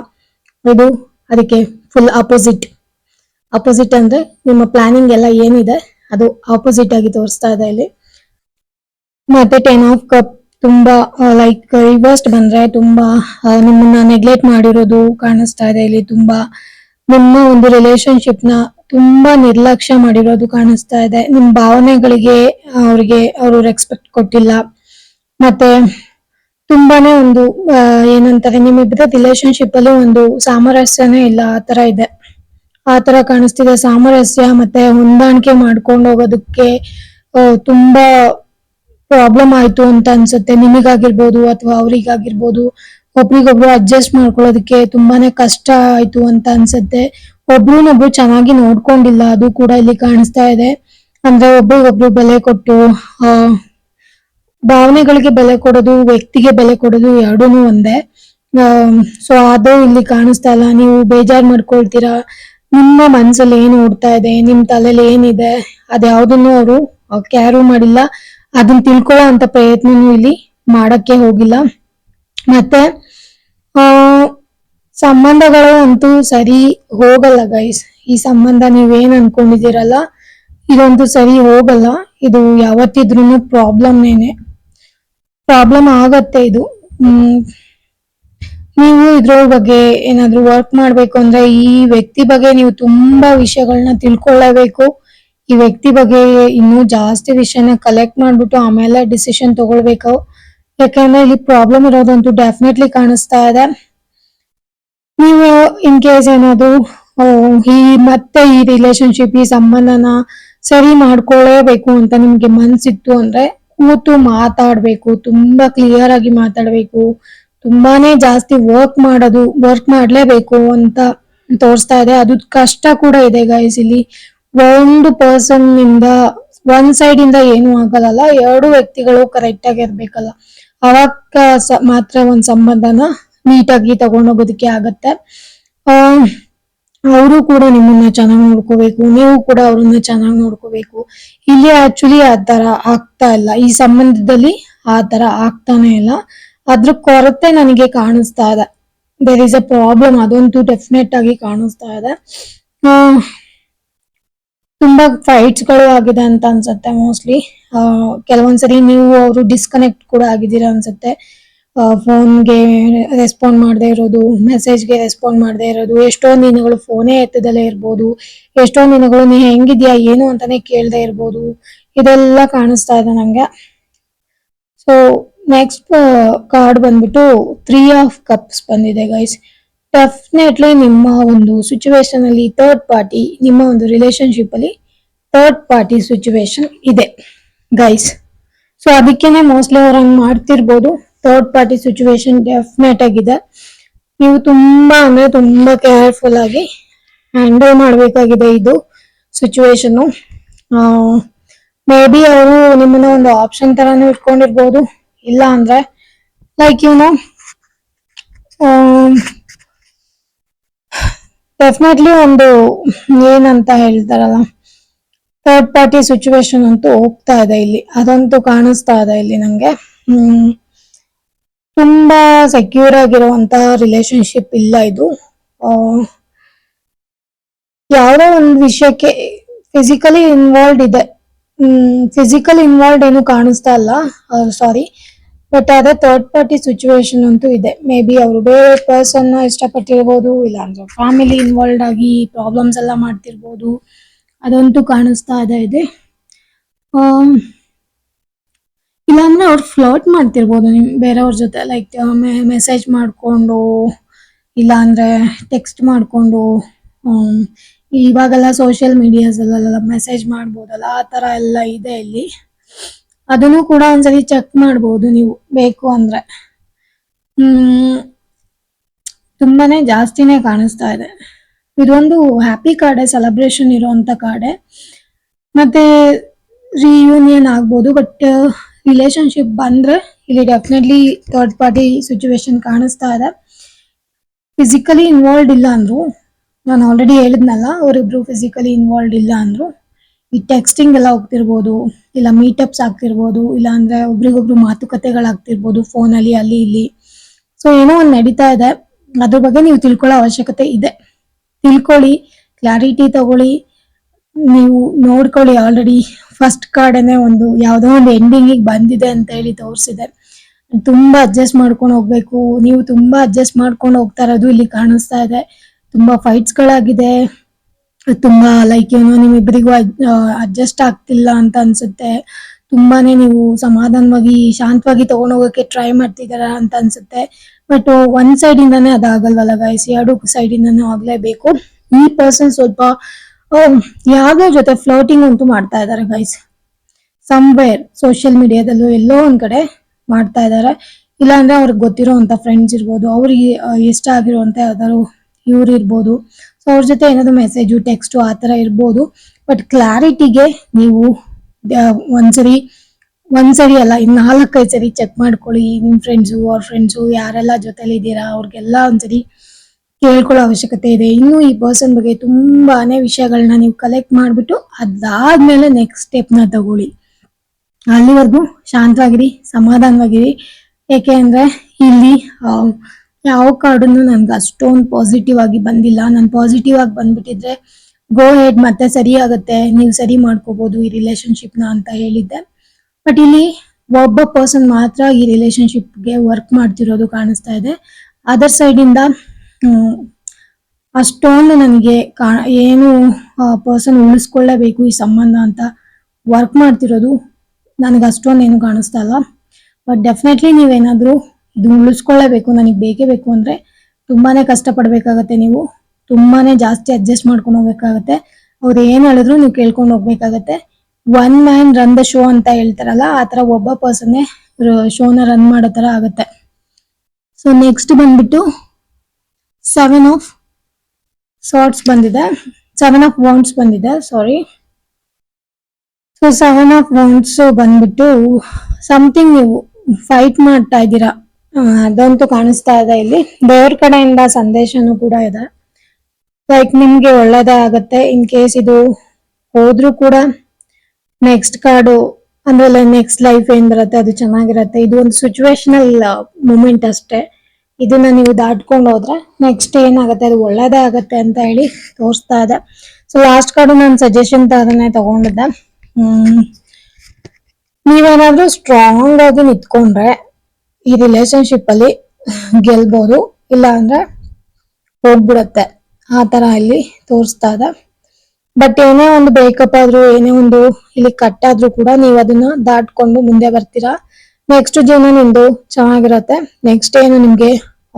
ಇದು ಅದಕ್ಕೆ ಫುಲ್ ಅಪೋಸಿಟ್ ಅಪೋಸಿಟ್ ಅಂದ್ರೆ ನಿಮ್ಮ ಪ್ಲಾನಿಂಗ್ ಎಲ್ಲ ಏನಿದೆ, ಅದು ಆಪೋಸಿಟ್ ಆಗಿ ತೋರಿಸ್ತಾ ಇದೆ ಇಲ್ಲಿ. ಮತ್ತೆ ಟೆನ್ ಆಫ್ ಕಪ್ ತುಂಬಾ ಲೈಕ್ ರಿವರ್ಸ್ಟ್ ಬಂದ್ರೆ ತುಂಬಾ ನಿಮ್ಮನ್ನ ನೆಗ್ಲೆಕ್ಟ್ ಮಾಡಿರೋದು ಕಾಣಿಸ್ತಾ ಇದೆ ಇಲ್ಲಿ ತುಂಬಾ. ನಿಮ್ಮ ಒಂದು ರಿಲೇಶನ್ಶಿಪ್ನ ತುಂಬಾ ನಿರ್ಲಕ್ಷ್ಯ ಮಾಡಿರೋದು ಕಾಣಿಸ್ತಾ ಇದೆ. ನಿಮ್ ಭಾವನೆಗಳಿಗೆ, ಅವ್ರಿಗೆ ಅವರು ರೆಸ್ಪೆಕ್ಟ್ ಕೊಟ್ಟಿಲ್ಲ. ಮತ್ತೆ ತುಂಬಾನೇ ಒಂದು ಏನಂತಾರೆ, ನಿಮ್ಮಿಬ್ಬರ ರಿಲೇಶನ್ಶಿಪ್ ಅಲ್ಲಿ ಒಂದು ಸಾಮರಸ್ಯನೇ ಇಲ್ಲ, ಆ ತರ ಇದೆ. ಆ ತರ ಕಾಣಿಸ್ತಿದೆ ಸಾಮರಸ್ಯ, ಮತ್ತೆ ಹೊಂದಾಣಿಕೆ ಮಾಡ್ಕೊಂಡು ಹೋಗೋದಕ್ಕೆ ತುಂಬಾ ಪ್ರಾಬ್ಲಮ್ ಆಯ್ತು ಅಂತ ಅನ್ಸುತ್ತೆ. ನಿಮಗಾಗಿರ್ಬೋದು ಅಥವಾ ಅವ್ರಿಗಾಗಿರ್ಬೋದು. ಒಬ್ರಿಗೊಬ್ರು ಅಡ್ಜಸ್ಟ್ ಮಾಡ್ಕೊಳ್ಳೋದಕ್ಕೆ ತುಂಬಾನೇ ಕಷ್ಟ ಆಯ್ತು ಅಂತ ಅನ್ಸುತ್ತೆ. ಒಬ್ರನ್ನೊಬ್ರು ಚೆನ್ನಾಗಿ ನೋಡ್ಕೊಂಡಿಲ್ಲ, ಅದು ಕೂಡ ಇಲ್ಲಿ ಕಾಣಿಸ್ತಾ ಇದೆ. ಅಂದ್ರೆ ಒಬ್ರಿಗೊಬ್ರು ಬೆಲೆ ಕೊಟ್ಟು, ಆ ಭಾವನೆಗಳಿಗೆ ಬೆಲೆ ಕೊಡೋದು, ವ್ಯಕ್ತಿಗೆ ಬೆಲೆ ಕೊಡೋದು ಎರಡೂ ಒಂದೇ. ಸೊ ಅದು ಇಲ್ಲಿ ಕಾಣಿಸ್ತಾ ಇಲ್ಲ. ನೀವು ಬೇಜಾರ್ ಮಾಡ್ಕೊಳ್ತೀರಾ? ನಿಮ್ಮ ಮನ್ಸಲ್ಲಿ ಏನ್ ಓಡ್ತಾ ಇದೆ? ನಿಮ್ ತಲೆಯಲ್ಲಿ ಏನಿದೆ? ಅದ್ಯಾವ್ದನ್ನು ಅವರು ಕ್ಯಾರು ಮಾಡಿಲ್ಲ. ಅದನ್ನ ತಿಳ್ಕೊಳ್ಳೋ ಅಂತ ಪ್ರಯತ್ನನೂ ಇಲ್ಲಿ ಮಾಡಕ್ಕೆ ಹೋಗಿಲ್ಲ. ಮತ್ತೆ, ಆ, ಸಂಬಂಧಗಳು ಅಂತೂ ಸರಿ ಹೋಗಲ್ಲ ಗೈಸ್ ಈ ಸಂಬಂಧ ನೀವೇನ್ ಅನ್ಕೊಂಡಿದ್ದೀರಲ್ಲ ಇದಂತೂ ಸರಿ ಹೋಗಲ್ಲ. ಇದು ಯಾವತ್ತಿದ್ರೂ ಪ್ರಾಬ್ಲಮ್ನೇನೆ ಪ್ರಾಬ್ಲಮ್ ಆಗತ್ತೆ ಇದು. ನೀವು ಇದ್ರ ಬಗ್ಗೆ ಏನಾದ್ರೂ ವರ್ಕ್ ಮಾಡ್ಬೇಕು ಅಂದ್ರೆ ಈ ವ್ಯಕ್ತಿ ಬಗ್ಗೆ ನೀವು ತುಂಬಾ ವಿಷಯಗಳನ್ನ ತಿಳ್ಕೊಳ್ಳೇಬೇಕು. ಈ ವ್ಯಕ್ತಿ ಬಗ್ಗೆ ಇನ್ನೂ ಜಾಸ್ತಿ ವಿಷಯನ ಕಲೆಕ್ಟ್ ಮಾಡ್ಬಿಟ್ಟು ಆಮೇಲೆ ಡಿಸಿಷನ್ ತಗೊಳ್ಬೇಕು. ಯಾಕಂದ್ರೆ ಇಲ್ಲಿ ಪ್ರಾಬ್ಲಮ್ ಇರೋದಂತೂ ಡೆಫಿನೆಟ್ಲಿ ಕಾಣಿಸ್ತಾ ಇದೆ. ನೀವು ಇನ್ ಕೇಸ್ ಏನಾದ್ರು ಈ ಮತ್ತೆ ಈ ರಿಲೇಶನ್ಶಿಪ್ ಈ ಸಂಬಂಧನ ಸರಿ ಮಾಡ್ಕೊಳ್ಳೇಬೇಕು ಅಂತ ನಿಮ್ಗೆ ಮನ್ಸಿತ್ತು ಅಂದ್ರೆ ಕೂತು ಮಾತಾಡ್ಬೇಕು, ತುಂಬಾ ಕ್ಲಿಯರ್ ಆಗಿ ಮಾತಾಡ್ಬೇಕು, ತುಂಬಾನೇ ಜಾಸ್ತಿ ವರ್ಕ್ ಮಾಡೋದು ವರ್ಕ್ ಮಾಡ್ಲೇಬೇಕು ಅಂತ ತೋರಿಸ್ತಾ ಇದೆ. ಅದು ಕಷ್ಟ ಕೂಡ ಇದೆ ಗೈಸ್ ಇಲ್ಲಿ. ಒಂದು ಪರ್ಸನ್ ಇಂದ ಒನ್ ಸೈಡ್ ಇಂದ ಏನು ಆಗಲ್ಲ. ಎರಡು ವ್ಯಕ್ತಿಗಳು ಕರೆಕ್ಟ್ ಆಗಿ ಇರ್ಬೇಕಲ್ಲ. ಅವಾಗ ಮಾತ್ರ ಒಂದ್ ಸಂಬಂಧನ ನೀಟಾಗಿ ತಗೊಂಡೋಗೋದಕ್ಕೆ ಆಗತ್ತೆ. ಅವರು ಕೂಡ ನಿಮ್ಮನ್ನ ಚೆನ್ನಾಗಿ ನೋಡ್ಕೋಬೇಕು, ನೀವು ಕೂಡ ಅವ್ರನ್ನ ಚೆನ್ನಾಗಿ ನೋಡ್ಕೋಬೇಕು. ಇಲ್ಲಿ ಆಕ್ಚುಲಿ ಆ ತರ ಆಗ್ತಾ ಇಲ್ಲ. ಈ ಸಂಬಂಧದಲ್ಲಿ ಆ ತರ ಆಗ್ತಾನೆ ಇಲ್ಲ. ಅದ್ರ ಕೊರತೆ ನನಗೆ ಕಾಣಿಸ್ತಾ ಇದೆ. ದೇರ್ ಇಸ್ ಅ ಪ್ರಾಬ್ಲಮ್ ಅದಂತೂ ಡೆಫಿನೆಟ್ ಆಗಿ ಕಾಣಿಸ್ತಾ ಇದೆ. ತುಂಬಾ ಫೈಟ್ಸ್ಗಳು ಆಗಿದೆ ಅಂತ ಅನ್ಸುತ್ತೆ ಮೋಸ್ಟ್ಲಿ ಕೆಲವೊಂದ್ಸರಿ ನೀವು ಅವರು ಡಿಸ್ಕನೆಕ್ಟ್ ಕೂಡ ಆಗಿದ್ದೀರಾ ಅನ್ಸುತ್ತೆ. ಫೋನ್ಗೆ ರೆಸ್ಪಾಂಡ್ ಮಾಡದೇ ಇರೋದು ಮೆಸೇಜ್ಗೆ ರೆಸ್ಪಾಂಡ್ ಮಾಡದೇ ಇರೋದು ಎಷ್ಟೊಂದು ದಿನಗಳು ಫೋನೇ ಎತ್ತದಲ್ಲೇ ಇರ್ಬೋದು ಎಷ್ಟೊಂದು ದಿನಗಳು ನೀ ಹೆಂಗಿದ್ಯಾ, ಏನು ಅಂತಾನೆ ಕೇಳದೆ ಇರ್ಬೋದು, ಇದೆಲ್ಲ ಕಾಣಿಸ್ತಾ ಇದೆ ನಂಗೆ. ಸೊ ನೆಕ್ಸ್ಟ್ ಕಾರ್ಡ್ ಬಂದ್ಬಿಟ್ಟು ತ್ರೀ ಆಫ್ ಕಪ್ಸ್ ಬಂದಿದೆ ಗೈಸ್ ಡೆಫಿನೆಟ್ಲಿ ನಿಮ್ಮ ಒಂದು ಸಿಚುವೇಶನ್ ಅಲ್ಲಿ ಥರ್ಡ್ ಪಾರ್ಟಿ ನಿಮ್ಮ ಒಂದು ರಿಲೇಶನ್ಶಿಪ್ ಅಲ್ಲಿ ಥರ್ಡ್ ಪಾರ್ಟಿ ಸಿಚುವೇಶನ್ ಇದೆ ಗೈಸ್ ಸೊ ಅದಕ್ಕೇನೆ ಮೋಸ್ಟ್ಲಿ ಅವ್ರು ಹಂಗ್ ಮಾಡ್ತಿರ್ಬೋದು. ಥರ್ಡ್ ಪಾರ್ಟಿ ಸಿಚುವೇಶನ್ ಡೆಫಿನೆಟ್ ಆಗಿದೆ. ನೀವು ತುಂಬಾ ಅಂದ್ರೆ ತುಂಬಾ ಕೇರ್ಫುಲ್ ಆಗಿ ಹ್ಯಾಂಡಲ್ ಮಾಡಬೇಕಾಗಿದೆ ಇದು ಸಿಚುವೇಶನ್ ಮೇ ಬಿ ಅವರು ನಿಮ್ಮನ್ನ ಒಂದು ಆಪ್ಷನ್ ತರಾನು ಇಟ್ಕೊಂಡಿರ್ಬೋದು. ಇಲ್ಲ ಅಂದ್ರೆ ಲೈಕ್ ಯು ನೋ ಡೆಫಿನೆಟ್ಲಿ ಒಂದು ಏನಂತ ಹೇಳ್ತಾರಲ್ಲ ಥರ್ಡ್ ಪಾರ್ಟಿ ಸಿಚುವೇಶನ್ ಅಂತೂ ಹೋಗ್ತಾ ಇದೆ ಇಲ್ಲಿ. ಅದಂತೂ ಕಾಣಿಸ್ತಾ ಇದೆ ಇಲ್ಲಿ ನಂಗೆ. ಹ್ಮ್. ತುಂಬಾ ಸೆಕ್ಯೂರ್ ಆಗಿರುವಂತಹ ರಿಲೇಶನ್ಶಿಪ್ ಇಲ್ಲ ಇದು. ಯಾವ್ದೋ ಒಂದು ವಿಷಯಕ್ಕೆ ಫಿಸಿಕಲಿ ಇನ್ವಾಲ್ವ್ ಇದೆ. ಫಿಸಿಕಲ್ ಇನ್ವಾಲ್ವ್ ಏನು ಕಾಣಿಸ್ತಾ ಇಲ್ಲ. ಸಾರಿ ಬಟ್ ಅದೇ ಥರ್ಡ್ ಪಾರ್ಟಿ ಸಿಚುವೇಶನ್ ಅಂತೂ ಇದೆ. ಮೇ ಬಿ ಅವರು ಬೇರೆ ಪರ್ಸನ್ ಇಷ್ಟಪಟ್ಟಿರ್ಬೋದು ಇಲ್ಲ ಅಂದ್ರೆ ಫ್ಯಾಮಿಲಿ ಇನ್ವಾಲ್ವ್ ಆಗಿ ಪ್ರಾಬ್ಲಮ್ಸ್ ಎಲ್ಲ ಮಾಡ್ತಿರ್ಬೋದು. ಅದಂತೂ ಕಾಣಿಸ್ತಾ ಇದೆ. ಇಲ್ಲಾಂದ್ರೆ ಅವ್ರು ಫ್ಲರ್ಟ್ ಮಾಡ್ತಿರ್ಬೋದು. ನಿಮ್ ಬೇರೆಯವ್ರ ಜೊತೆ ಲೈಕ್ ಮೆಸೇಜ್ ಮಾಡ್ಕೊಂಡು ಇಲ್ಲ ಅಂದ್ರೆ ಟೆಕ್ಸ್ಟ್ ಮಾಡ್ಕೊಂಡು ಇವಾಗೆಲ್ಲ ಸೋಷಿಯಲ್ ಮೀಡಿಯಾಸ್ ಅಲ್ಲೆಲ್ಲ ಮೆಸೇಜ್ ಮಾಡ್ಬೋದಲ್ಲ, ಆ ತರ ಎಲ್ಲ ಇದೆ ಇಲ್ಲಿ. ಅದನ್ನು ಕೂಡ ಒಂದ್ಸಲಿ ಚೆಕ್ ಮಾಡ್ಬೋದು ನೀವು, ಬೇಕು ಅಂದ್ರೆ. ಹ್ಮ್, ತುಂಬಾನೇ ಜಾಸ್ತಿನೇ ಕಾಣಿಸ್ತಾ ಇದೆ. ಇದೊಂದು ಹ್ಯಾಪಿ ಕಾರ್ಡೆ ಸೆಲೆಬ್ರೇಷನ್ ಇರುವಂತ ಕಾರ್ಡೆ ಮತ್ತೆ ರಿಯೂನಿಯನ್ ಆಗ್ಬೋದು ಬಟ್ ರಿಲೇಶನ್ಶಿಪ್ ಬಂದ್ರೆ ಇಲ್ಲಿ ಡೆಫಿನೆಟ್ಲಿ ಥರ್ಡ್ ಪಾರ್ಟಿ ಸಿಚುವೇಶನ್ ಕಾಣಿಸ್ತಾ ಇದೆ. ಫಿಸಿಕಲಿ ಇನ್ವಾಲ್ವ್ ಇಲ್ಲ ಅಂದ್ರು, ನಾನು ಆಲ್ರೆಡಿ ಹೇಳಿದ್ನಲ್ಲ, ಅವರಿಬ್ರು ಫಿಸಿಕಲಿ ಇನ್ವಾಲ್ವ್ ಇಲ್ಲ ಅಂದ್ರು. ಈ ಟೆಕ್ಸ್ಟಿಂಗ್ ಎಲ್ಲ ಹೋಗ್ತಿರ್ಬೋದು, ಇಲ್ಲ ಮೀಟಪ್ಸ್ ಆಗ್ತಿರ್ಬೋದು, ಇಲ್ಲ ಅಂದ್ರೆ ಒಬ್ರಿಗೊಬ್ರು ಮಾತುಕತೆಗಳಾಗ್ತಿರ್ಬೋದು ಫೋನಲ್ಲಿ ಅಲ್ಲಿ ಇಲ್ಲಿ. ಸೊ ಏನೋ ಒಂದು ನಡೀತಾ ಇದೆ. ಅದ್ರ ಬಗ್ಗೆ ನೀವು ತಿಳ್ಕೊಳ್ಳೋ ಅವಶ್ಯಕತೆ ಇದೆ. ತಿಳ್ಕೊಳ್ಳಿ ಕ್ಲಾರಿಟಿ ತಗೊಳ್ಳಿ. ನೀವು ನೋಡ್ಕೊಳ್ಳಿ ಆಲ್ರೆಡಿ ಫಸ್ಟ್ ಕಾರ್ಡನ್ನೇ ಒಂದು ಯಾವುದೋ ಒಂದು ಎಂಡಿಂಗಿಗೆ ಬಂದಿದೆ ಅಂತ ಹೇಳಿ ತೋರಿಸಿದೆ ತುಂಬಾ ಅಡ್ಜಸ್ಟ್ ಮಾಡ್ಕೊಂಡು ಹೋಗ್ಬೇಕು. ನೀವು ತುಂಬಾ ಅಡ್ಜಸ್ಟ್ ಮಾಡ್ಕೊಂಡು ಹೋಗ್ತಾ ಇರೋದು ಇಲ್ಲಿ ಕಾಣಿಸ್ತಾ ಇದೆ. ತುಂಬಾ ಫೈಟ್ಸ್ ಗಳಾಗಿದೆ. ತುಂಬಾ ಲೈಕ್ ಏನೋ ನಿಮ್ಮಿಬ್ಬರಿಗೂ ಅಡ್ಜಸ್ಟ್ ಆಗ್ತಿಲ್ಲ ಅಂತ ಅನ್ಸುತ್ತೆ. ತುಂಬಾನೇ ನೀವು ಸಮಾಧಾನವಾಗಿ, ಶಾಂತವಾಗಿ ತಗೊಂಡೋಗಕ್ಕೆ ಟ್ರೈ ಮಾಡ್ತಿದಾರ ಅಂತ ಅನ್ಸುತ್ತೆ. ಬಟ್ ಒಂದ್ ಸೈಡ್ ಇಂದಾನೇ ಅದಾಗಲ್ವಲ್ಲ ಗೈಸ್ ಎರಡು ಸೈಡ್ ಇಂದಾನು ಆಗ್ಲೇಬೇಕು. ಈ ಪರ್ಸನ್ ಸ್ವಲ್ಪ ಯಾವ್ದೋ ಜೊತೆ ಫ್ಲೋಟಿಂಗ್ ಅಂತೂ ಮಾಡ್ತಾ ಇದ್ದಾರೆ ಗೈಸ್ ಸಮ್ವೇರ್ ಸೋಷಿಯಲ್ ಮೀಡಿಯಾದಲ್ಲೂ ಎಲ್ಲೋ ಒಂದ್ ಕಡೆ ಮಾಡ್ತಾ ಇದ್ದಾರೆ. ಇಲ್ಲಾಂದ್ರೆ ಅವ್ರಿಗೆ ಗೊತ್ತಿರೋಂತ ಫ್ರೆಂಡ್ಸ್ ಇರ್ಬೋದು, ಅವ್ರಿಗೆ ಇಷ್ಟ ಆಗಿರುವಂತ ಯಾವ್ದಾದ್ರು ಇವ್ರು ಇರ್ಬೋದು. ಸೊ ಅವ್ರ ಜೊತೆ ಏನಾದ್ರು ಮೆಸೇಜು ಟೆಕ್ಸ್ಟು ಆ ತರ ಇರ್ಬೋದು. ಬಟ್ ಕ್ಲಾರಿಟಿಗೆ ನೀವು ಒಂದ್ಸರಿ ಒಂದ್ಸರಿ ಅಲ್ಲ ಇನ್ನು ನಾಲ್ಕೈದು ಸರಿ ಚೆಕ್ ಮಾಡ್ಕೊಳ್ಳಿ, ನಿಮ್ ಫ್ರೆಂಡ್ಸು ಅವ್ರ ಫ್ರೆಂಡ್ಸು ಯಾರೆಲ್ಲ ಜೊತೆಲಿ ಇದ್ದೀರಾ ಅವ್ರಿಗೆಲ್ಲ ಒಂದ್ಸರಿ ಕೇಳ್ಕೊಳ್ಳೋ ಅವಶ್ಯಕತೆ ಇದೆ. ಇನ್ನು ಈ ಪರ್ಸನ್ ಬಗ್ಗೆ ತುಂಬಾನೇ ವಿಷಯಗಳನ್ನ ನೀವು ಕಲೆಕ್ಟ್ ಮಾಡ್ಬಿಟ್ಟು ಅದಾದ್ಮೇಲೆ ನೆಕ್ಸ್ಟ್ ಸ್ಟೆಪ್ನ ತಗೊಳ್ಳಿ. ಅಲ್ಲಿವರೆಗೂ ಶಾಂತವಾಗಿರಿ, ಸಮಾಧಾನವಾಗಿರಿ. ಯಾಕೆ ಅಂದ್ರೆ ಇಲ್ಲಿ ಯಾವ ಕಾರ್ಡನ್ನು ನನ್ಗೆ ಅಷ್ಟೊಂದು ಪಾಸಿಟಿವ್ ಆಗಿ ಬಂದಿಲ್ಲ. ನಾನು ಪಾಸಿಟಿವ್ ಆಗಿ ಬಂದ್ಬಿಟ್ಟಿದ್ರೆ ಗೋ ಹೆಡ್ ಮತ್ತೆ ಸರಿ ಆಗುತ್ತೆ. ನೀವು ಸರಿ ಮಾಡ್ಕೋಬಹುದು ಈ ರಿಲೇಶನ್ಶಿಪ್ನ ಅಂತ ಹೇಳಿದ್ದೆ. ಬಟ್ ಇಲ್ಲಿ ಒಬ್ಬ ಪರ್ಸನ್ ಮಾತ್ರ ಈ ರಿಲೇಶನ್ಶಿಪ್ಗೆ ವರ್ಕ್ ಮಾಡ್ತಿರೋದು ಕಾಣಿಸ್ತಾ ಇದೆ. ಅದರ್ ಸೈಡ್ ಇಂದ ಅಷ್ಟೊಂದು ನನಗೆ ಕಾ- ಏನು ಪರ್ಸನ್ ಉಳಿಸ್ಕೊಳ್ಳೇಬೇಕು ಈ ಸಂಬಂಧ ಅಂತ ವರ್ಕ್ ಮಾಡ್ತಿರೋದು. ನನಗೆ ಅಷ್ಟೊಂದು ಏನು ಕಾಣಿಸ್ತಾ ಇಲ್ಲ. ಬಟ್ ಡೆಫಿನೆಟ್ಲಿ ನೀವೇನಾದರೂ ಇದು ಉಳಿಸ್ಕೊಳ್ಳೇಬೇಕು, ನನಗೆ ಬೇಕೇ ಬೇಕು ಅಂದ್ರೆ ತುಂಬಾನೇ ಕಷ್ಟಪಡಬೇಕಾಗತ್ತೆ ನೀವು. ತುಂಬಾನೇ ಜಾಸ್ತಿ ಅಡ್ಜಸ್ಟ್ ಮಾಡ್ಕೊಂಡು ಹೋಗ್ಬೇಕಾಗತ್ತೆ. ಅವ್ರು ಏನು ಹೇಳಿದ್ರು ನೀವು ಕೇಳ್ಕೊಂಡು ಹೋಗ್ಬೇಕಾಗತ್ತೆ. One man run the show ಅಂತ ಹೇಳ್ತಾರಲ್ಲ, ಆ ಥರ ಒಬ್ಬ ಪರ್ಸನ್ನೇ ಶೋನ ರನ್ ಮಾಡೋ ಥರ ಆಗುತ್ತೆ. ಸೊ ನೆಕ್ಸ್ಟ್ ಬಂದ್ಬಿಟ್ಟು ಸೆವೆನ್ ಆಫ್ ಸಾರ್ಟ್ಸ್ ಬಂದಿದೆ. ಸೆವೆನ್ ಆಫ್ ವಾಂಡ್ಸ್ ಬಂದಿದೆ sorry so seven of wands ಬಂದ್ಬಿಟ್ಟು ಸಮಥಿಂಗ್ ನೀವು ಫೈಟ್ ಮಾಡ್ತಾ ಇದ್ದೀರಾ ಅದಂತೂ ಕಾಣಿಸ್ತಾ ಇದೆ ಇಲ್ಲಿ. ದೇವ್ರ ಕಡೆಯಿಂದ ಸಂದೇಶನೂ ಕೂಡ ಇದೆ. ಲೈಕ್ ನಿಮ್ಗೆ ಒಳ್ಳೇದೇ ಆಗತ್ತೆ ಇನ್ ಕೇಸ್ ಇದು ಹೋದ್ರೂ ಕೂಡ ನೆಕ್ಸ್ಟ್ ಕಾರ್ಡು ಅಂದ್ರೆ ನೆಕ್ಸ್ಟ್ ಲೈಫ್ ಏನ್ ಬರುತ್ತೆ, ಅದು ಚೆನ್ನಾಗಿರತ್ತೆ. ಇದು ಒಂದು ಸಿಚುವೇಶನಲ್ ಮೂಮೆಂಟ್ ಅಷ್ಟೇ. ಇದನ್ನ ನೀವು ದಾಟ್ಕೊಂಡು ಹೋದ್ರೆ ನೆಕ್ಸ್ಟ್ ಏನಾಗುತ್ತೆ? ಅದು ಒಳ್ಳೇದೇ ಆಗುತ್ತೆ ಅಂತ ಹೇಳಿ ತೋರಿಸ್ತಾ ಇದೆ. ಸೊ ಲಾಸ್ಟ್ ಕಾರ್ಡು ನಾನು ಸಜೆಷನ್ ತರನೇ ತಗೊಂಡಿದ್ದೆ. ಹ್ಮ್. ನೀವೇನಾದ್ರೂ ಸ್ಟ್ರಾಂಗ್ ಆಗಿ ನಿಂತ್ಕೊಂಡ್ರೆ ಈ ರಿಲೇಶನ್ಶಿಪ್ ಅಲ್ಲಿ ಗೆಲ್ಬಹುದು ಇಲ್ಲ ಅಂದ್ರೆ ಹೋಗ್ಬಿಡತ್ತೆ. ಆ ತರ ಇಲ್ಲಿ ತೋರಿಸ್ತಾ ಇದೆ. ಬಟ್ ಏನೇ ಒಂದು ಬ್ರೇಕಪ್ ಆದ್ರೂ, ಏನೇ ಒಂದು ಇಲ್ಲಿ ಕಟ್ ಆದ್ರೂ ಕೂಡ ನೀವು ಅದನ್ನ ದಾಟ್ಕೊಂಡು ಮುಂದೆ ಬರ್ತೀರಾ? ನೆಕ್ಸ್ಟ್ ಜೀವನ ನಿಮ್ದು ಚೆನ್ನಾಗಿರತ್ತೆ. ನೆಕ್ಸ್ಟ್ ಏನು ನಿಮ್ಗೆ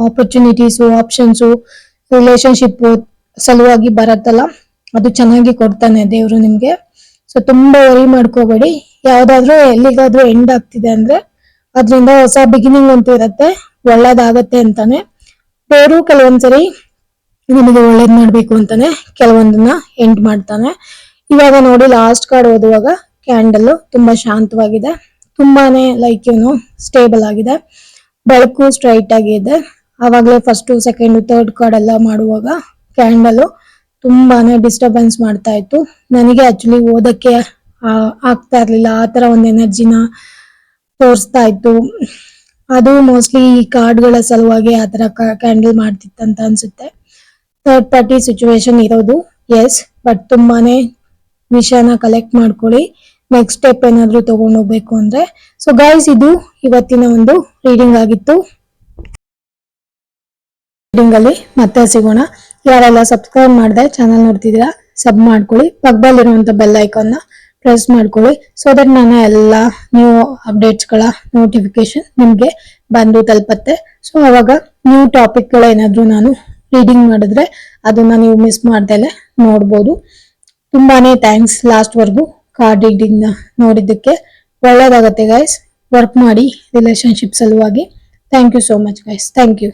ಆಪರ್ಚುನಿಟೀಸು ಆಪ್ಷನ್ಸು ರಿಲೇಶನ್ಶಿಪ್ ಸಲುವಾಗಿ ಬರತ್ತಲ್ಲ, ಅದು ಚೆನ್ನಾಗಿ ಕೊಡ್ತಾನೆ ದೇವರು ನಿಮ್ಗೆ. ಸೊ ತುಂಬಾ ವರಿ ಮಾಡ್ಕೋಬೇಡಿ. ಯಾವ್ದಾದ್ರು ಎಲ್ಲಿಗಾದ್ರೂ ಎಂಡ್ ಆಗ್ತಿದೆ ಅಂದ್ರೆ ಅದರಿಂದ ಹೊಸ ಬಿಗಿನಿಂಗ್ ಅಂತ ಇರತ್ತೆ, ಒಳ್ಳೇದಾಗತ್ತೆ ಅಂತಾನೆ. ದೇವರು ಕೆಲವೊಂದ್ಸರಿ ನಿಮಗೆ ಒಳ್ಳೇದ್ ಮಾಡ್ಬೇಕು ಅಂತಾನೆ, ಕೆಲವೊಂದನ್ನ ಎಂಡ್ ಮಾಡ್ತಾನೆ. ಇವಾಗ ನೋಡಿ ಲಾಸ್ಟ್ ಕಾರ್ಡ್ ಓದುವಾಗ ಕ್ಯಾಂಡಲ್ ತುಂಬಾ ಶಾಂತವಾಗಿದೆ. ತುಂಬಾನೇ ಲೈಕ್ ಏನು ಸ್ಟೇಬಲ್ ಆಗಿದೆ. ಬೆಳಕು ಸ್ಟ್ರೈಟ್ ಆಗಿದೆ ಆವಾಗಲೇ ಫಸ್ಟ್ ಸೆಕೆಂಡ್ ಥರ್ಡ್ ಕಾರ್ಡ್ ಎಲ್ಲ ಮಾಡುವಾಗ ಕ್ಯಾಂಡಲ್ ತುಂಬಾನೇ ಡಿಸ್ಟರ್ಬೆನ್ಸ್ ಮಾಡ್ತಾ ಇತ್ತು. ನನಗೆ ಆಕ್ಚುಲಿ ಓದಕ್ಕೆ ಆಗ್ತಾ ಇರ್ಲಿಲ್ಲ. ಆ ತರ ಒಂದು ಎನರ್ಜಿನ ತೋರಿಸ್ತಾ ಇತ್ತು. ಅದು ಮೋಸ್ಟ್ಲಿ ಈ ಕಾರ್ಡ್ಗಳ ಸಲುವಾಗಿ ಆ ತರ ಕ್ಯಾಂಡಲ್ ಮಾಡ್ತಿತ್ತಂತ ಅನ್ಸುತ್ತೆ. ಥರ್ಡ್ ಪಾರ್ಟಿ ಸಿಚುವೇಶನ್ ಇರೋದು ಎಸ್ ಬಟ್ ತುಂಬಾನೇ ವಿಷಯನ ಕಲೆಕ್ಟ್ ಮಾಡ್ಕೊಳ್ಳಿ. ನೆಕ್ಸ್ಟ್ ಸ್ಟೆಪ್ ಏನಾದ್ರೂ ತಗೊಂಡ್ ಹೋಗ್ಬೇಕು ಅಂದ್ರೆ. ಸೊ ಗೈಸ್ ಇದು ಇವತ್ತಿನ ಒಂದು ರೀಡಿಂಗ್ ಆಗಿತ್ತು. ರೀಡಿಂಗ್ ಅಲ್ಲಿ ಮತ್ತೆ ಸಿಗೋಣ. ಯಾರೆಲ್ಲ ಸಬ್ಸ್ಕ್ರೈಬ್ ಮಾಡಿದೆ ಚಾನಲ್ ನೋಡ್ತಿದ್ದೀರಾ ಸಬ್ ಮಾಡ್ಕೊಳ್ಳಿ. ಪಕ್ಕದಲ್ಲಿರುವಂತ ಬೆಲ್ ಐಕಾನ್ನ ಪ್ರೆಸ್ ಮಾಡ್ಕೊಳ್ಳಿ. ಸೊ ದಟ್ ನಾನು ಎಲ್ಲ ನ್ಯೂ ಅಪ್ಡೇಟ್ಸ್ಗಳ ನೋಟಿಫಿಕೇಶನ್ ನಿಮ್ಗೆ ಬಂದು ತಲುಪತ್ತೆ. ಸೊ ಅವಾಗ ನ್ಯೂ ಟಾಪಿಕ್ಗಳ ಏನಾದ್ರೂ ನಾನು ರೀಡಿಂಗ್ ಮಾಡಿದ್ರೆ, ಅದನ್ನ ನೀವು ಮಿಸ್ ಮಾಡ್ದಲೆ ನೋಡ್ಬೋದು. ತುಂಬಾನೇ ಥ್ಯಾಂಕ್ಸ್ ಲಾಸ್ಟ್ ವರ್ಗು. ಕಾರ್ಡ್ ರೀಡಿಂಗ್ನ ನೋಡಿದ್ದಕ್ಕೆ ಒಳ್ಳೇದಾಗತ್ತೆ ಗೈಸ್ ವರ್ಕ್ ಮಾಡಿ ರಿಲೇಶನ್ಶಿಪ್ ಸಲುವಾಗಿ. Thank you so much guys thank you